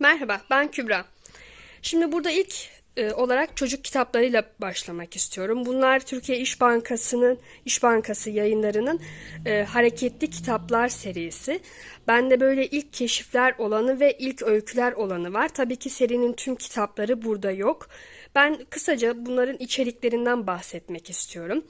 Merhaba, ben Kübra. Şimdi burada ilk e, olarak çocuk kitaplarıyla başlamak istiyorum. Bunlar Türkiye İş Bankası'nın, İş Bankası yayınlarının e, hareketli kitaplar serisi. Bende böyle ilk keşifler olanı ve ilk öyküler olanı var. Tabii ki serinin tüm kitapları burada yok. Ben kısaca bunların içeriklerinden bahsetmek istiyorum.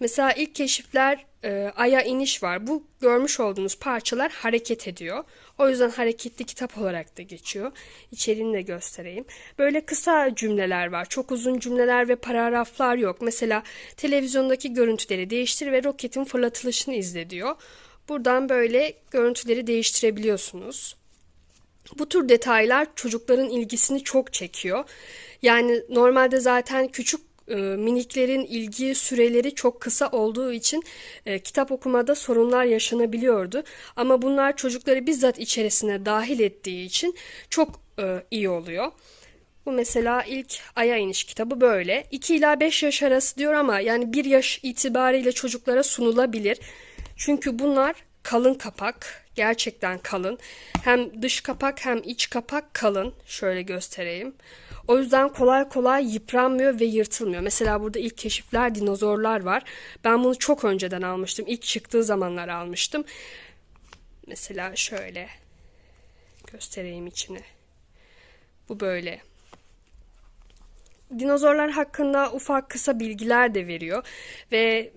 Mesela ilk keşifler e, Ay'a iniş var. Bu görmüş olduğunuz parçalar hareket ediyor. O yüzden hareketli kitap olarak da geçiyor. İçeriğini de göstereyim. Böyle kısa cümleler var. Çok uzun cümleler ve paragraflar yok. Mesela televizyondaki görüntüleri değiştir ve roketin fırlatılışını izle diyor. Buradan böyle görüntüleri değiştirebiliyorsunuz. Bu tür detaylar çocukların ilgisini çok çekiyor. Yani normalde zaten küçük e, miniklerin ilgi süreleri çok kısa olduğu için e, kitap okumada sorunlar yaşanabiliyordu. Ama bunlar çocukları bizzat içerisine dahil ettiği için çok e, iyi oluyor. Bu mesela ilk Ay'a iniş kitabı böyle. 2 ila 5 yaş arası diyor ama yani 1 yaş itibariyle çocuklara sunulabilir. Çünkü bunlar kalın kapak. Gerçekten kalın. Hem dış kapak hem iç kapak kalın. Şöyle göstereyim. O yüzden kolay kolay yıpranmıyor ve yırtılmıyor. Mesela burada ilk keşifler dinozorlar var. Ben bunu çok önceden almıştım. İlk çıktığı zamanlar almıştım. Mesela şöyle göstereyim içini. Bu böyle. Dinozorlar hakkında ufak kısa bilgiler de veriyor ve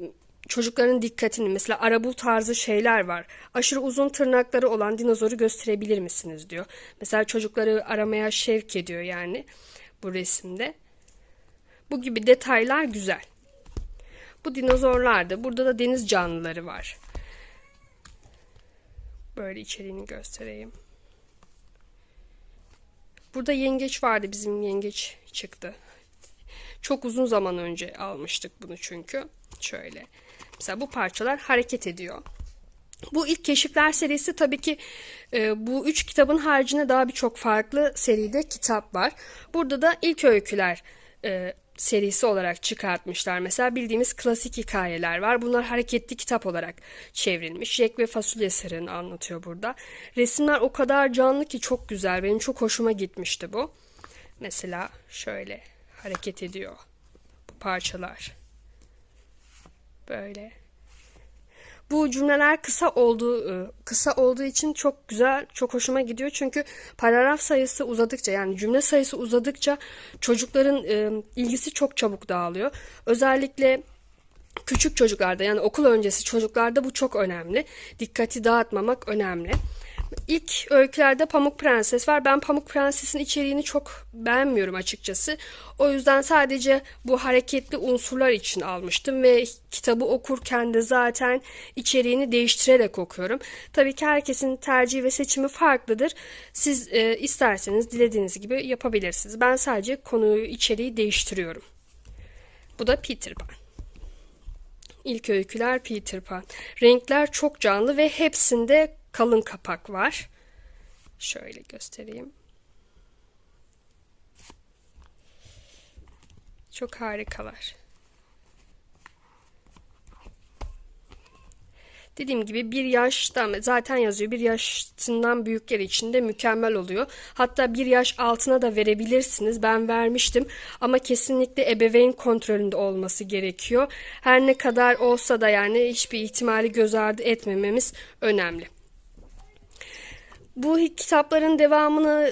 çocukların dikkatini mesela arabul tarzı şeyler var. Aşırı uzun tırnakları olan dinozoru gösterebilir misiniz diyor. Mesela çocukları aramaya şevk ediyor yani bu resimde. Bu gibi detaylar güzel. Bu dinozorlardı. Burada da deniz canlıları var. Böyle içeriğini göstereyim. Burada yengeç vardı. Bizim yengeç çıktı. Çok uzun zaman önce almıştık bunu çünkü. Şöyle. Mesela bu parçalar hareket ediyor. Bu ilk keşifler serisi tabii ki e, bu üç kitabın haricinde daha birçok farklı seride kitap var. Burada da ilk öyküler e, serisi olarak çıkartmışlar. Mesela bildiğimiz klasik hikayeler var. Bunlar hareketli kitap olarak çevrilmiş. Jack ve Fasulye Sırrı'nı anlatıyor burada. Resimler o kadar canlı ki çok güzel. Benim çok hoşuma gitmişti bu. Mesela şöyle hareket ediyor bu parçalar. Böyle. Bu cümleler kısa olduğu kısa olduğu için çok güzel, çok hoşuma gidiyor. Çünkü paragraf sayısı uzadıkça yani cümle sayısı uzadıkça çocukların e, ilgisi çok çabuk dağılıyor. Özellikle küçük çocuklarda yani okul öncesi çocuklarda bu çok önemli. Dikkati dağıtmamak önemli. İlk öykülerde Pamuk Prenses var. Ben Pamuk Prenses'in içeriğini çok beğenmiyorum açıkçası. O yüzden sadece bu hareketli unsurlar için almıştım ve kitabı okurken de zaten içeriğini değiştirerek okuyorum. Tabii ki herkesin tercihi ve seçimi farklıdır. Siz e, isterseniz dilediğiniz gibi yapabilirsiniz. Ben sadece konuyu, içeriği değiştiriyorum. Bu da Peter Pan. İlk öyküler Peter Pan. Renkler çok canlı ve hepsinde kalın kapak var. Şöyle göstereyim. Çok harikalar. Dediğim gibi bir yaştan zaten yazıyor bir yaşından büyükler için de mükemmel oluyor. Hatta bir yaş altına da verebilirsiniz. Ben vermiştim ama kesinlikle ebeveyn kontrolünde olması gerekiyor. Her ne kadar olsa da yani hiçbir ihtimali göz ardı etmememiz önemli. Bu kitapların devamını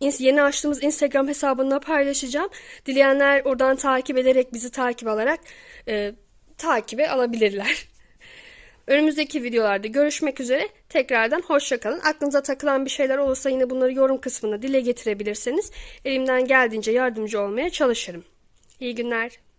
e, yeni açtığımız Instagram hesabında paylaşacağım. Dileyenler oradan takip ederek bizi takip alarak e, takibe alabilirler. Önümüzdeki videolarda görüşmek üzere. Tekrardan hoşçakalın. Aklınıza takılan bir şeyler olursa yine bunları yorum kısmına dile getirebilirseniz elimden geldiğince yardımcı olmaya çalışırım. İyi günler.